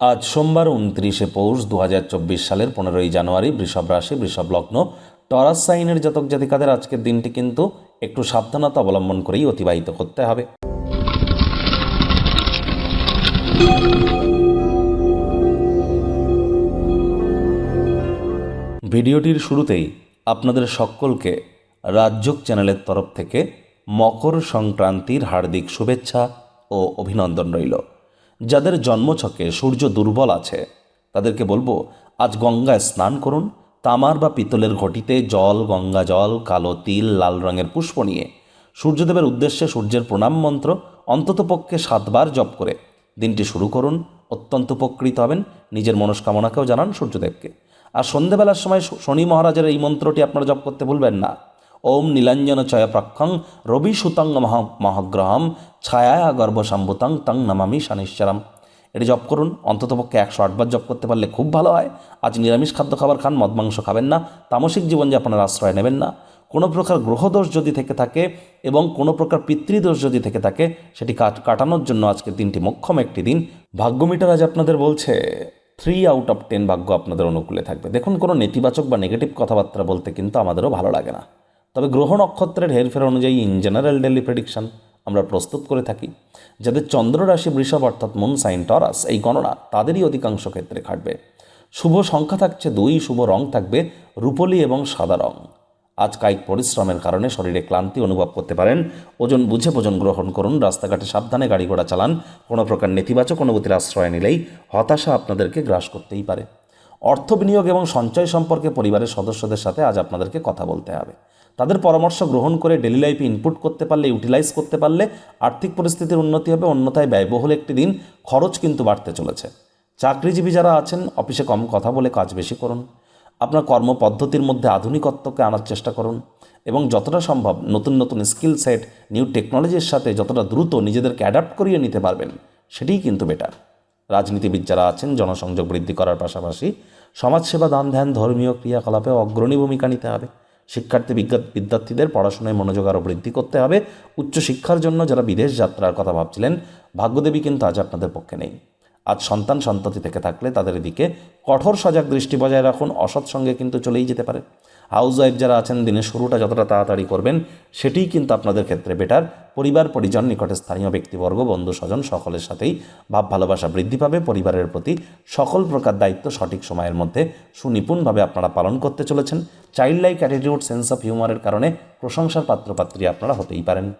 আজ সোমবার উনত্রিশে পৌষ দু হাজার চব্বিশ সালের পনেরোই জানুয়ারি বৃষভ রাশি, বৃষভ লগ্ন। টরাস সাইনের জাতক জাতিকাদের আজকের দিনটি কিন্তু একটু সাবধানতা অবলম্বন করেই অতিবাহিত করতে হবে। ভিডিওটির শুরুতেই আপনাদের সকলকে রাজ্যক চ্যানেলের তরফ থেকে মকর সংক্রান্তির হার্দিক শুভেচ্ছা ও অভিনন্দন রইল। যাদের জন্মছকে সূর্য দুর্বল আছে, তাদেরকে বলব, আজ গঙ্গায় স্নান করুন। তামার বা পিতলের ঘটিতে জল, গঙ্গা জল, কালো তিল, লাল রঙের পুষ্প নিয়ে সূর্যদেবের উদ্দেশ্যে সূর্যের প্রণাম মন্ত্র অন্ততপক্ষে সাতবার জপ করে দিনটি শুরু করুন, অত্যন্ত উপকৃত হবেন। নিজের মনস্কামনাকেও জানান সূর্যদেবকে। আর সন্ধেবেলার সময় শনি মহারাজের এই মন্ত্রটি আপনারা জপ করতে ভুলবেন না। ওম নীলাঞ্জন চয় প্রক্ষং রবি সুতং মহ মহাগ্রহম ছায়া গর্ভসম্ভুতং তং নমামি শনিশ্চরম। এটি জপ করুন অন্ততপক্ষে একশো আটবার জপ করতে পারলে খুব ভালো হয়। আজ নিরামিষ খাদ্য খাবার খান, মদ মাংস খাবেন না, তামসিক জীবনযাপনের আশ্রয় নেবেন না। কোনো প্রকার গ্রহদোষ যদি থেকে থাকে এবং কোনো প্রকার পিতৃদোষ যদি থেকে থাকে, সেটি কাট- কাটানোর জন্য আজকের দিনটি মোক্ষম একটি দিন। ভাগ্য মিটার আজ আপনাদের বলছে থ্রি আউট অফ টেন ভাগ্য আপনাদের অনুকূলে থাকবে। দেখুন, কোনো নেতিবাচক বা নেগেটিভ কথাবার্তা বলতে কিন্তু আমাদেরও ভালো লাগে না। তবে গ্রহ নক্ষত্রের হেরফের অনুযায়ী ইন জেনারেল ডেলি প্রেডিকশন আমরা প্রস্তুত করে থাকি। যাদের চন্দ্র রাশি বৃষভ অর্থাৎ মুন সাইন টরাস এই গণনা তাদেরই অধিকাংশ ক্ষেত্রে খাটবে শুভ সংখ্যা থাকছে দুই, শুভ রং থাকবে রূপলি এবং সাদা রং। আজ কায়িক পরিশ্রমের কারণে শরীরে ক্লান্তি অনুভব করতে পারেন। ওজন বুঝে ভোজন গ্রহণ করুন, রাস্তাঘাটে সাবধানে গাড়ি ঘোড়া চালান, কোনো প্রকার নেতিবাচক অনুভূতির আশ্রয় নিলেই হতাশা আপনাদেরকে গ্রাস করতেই পারে। অর্থ বিনিয়োগ এবং সঞ্চয় সম্পর্কে পরিবারের সদস্যদের সাথে আজ আপনাদেরকে কথা বলতে হবে। তাদের পরামর্শ গ্রহণ করে ডেলি লাইফে ইনপুট করতে পারলে ইউটিলাইজ করতে পারলে আর্থিক পরিস্থিতির উন্নতি হবে, অন্যথায় ব্যয়বহুল একটি দিন খরচ কিন্তু বাড়তে চলেছে। চাকরিজীবী যারা আছেন অফিসে কম কথা বলে কাজ বেশি করুন। আপনার কর্মপদ্ধতির মধ্যে আধুনিকত্বকে আনার চেষ্টা করুন এবং যতটা সম্ভব নতুন নতুন স্কিল সেট নিউ টেকনোলজির সাথে যতটা দ্রুত নিজেদেরকে অ্যাডাপ্ট করিয়ে নিতে পারবেন, সেটিই কিন্তু বেটার রাজনীতিবিদ যারা আছেন, জনসংযোগ বৃদ্ধি করার পাশাপাশি সমাজসেবা দান ধ্যান ধর্মীয় ক্রিয়াকলাপে অগ্রণী ভূমিকা নিতে হবে। শিক্ষার্থী বিদ্যার্থীদের পড়াশোনায় মনোযোগ আরও বৃদ্ধি করতে হবে। উচ্চশিক্ষার জন্য যারা বিদেশ যাত্রার কথা ভাবছিলেন, ভাগ্যদেবী কিন্তু আজ আপনাদের পক্ষে নেই। আজ সন্তান সন্ততি থেকে থাকলে তাদের দিকে কঠোর সজাগ দৃষ্টি বজায় রাখুন, অসৎ সঙ্গে কিন্তু চলেই যেতে পারে। হাউস ওয়াইফ যারা আছেন দিনের শুরুটা যতটা তাড়াতাড়ি করবেন, সেটিই কিন্তু আপনাদের ক্ষেত্রে বেটার পরিবার, পরিজন, নিকটে স্থানীয় ব্যক্তিবর্গ, বন্ধু, স্বজন, সকলের সাথেই ভাব, ভালোবাসা বৃদ্ধি পাবে। পরিবারের প্রতি সকল প্রকার দায়িত্ব সঠিক সময়ের মধ্যে সুনিপুণভাবে আপনারা পালন করতে চলেছেন। Child like attitude sense of হিউমারের কারণে প্রশংসার পাত্রপাত্রী আপনারা হতেই পারেন।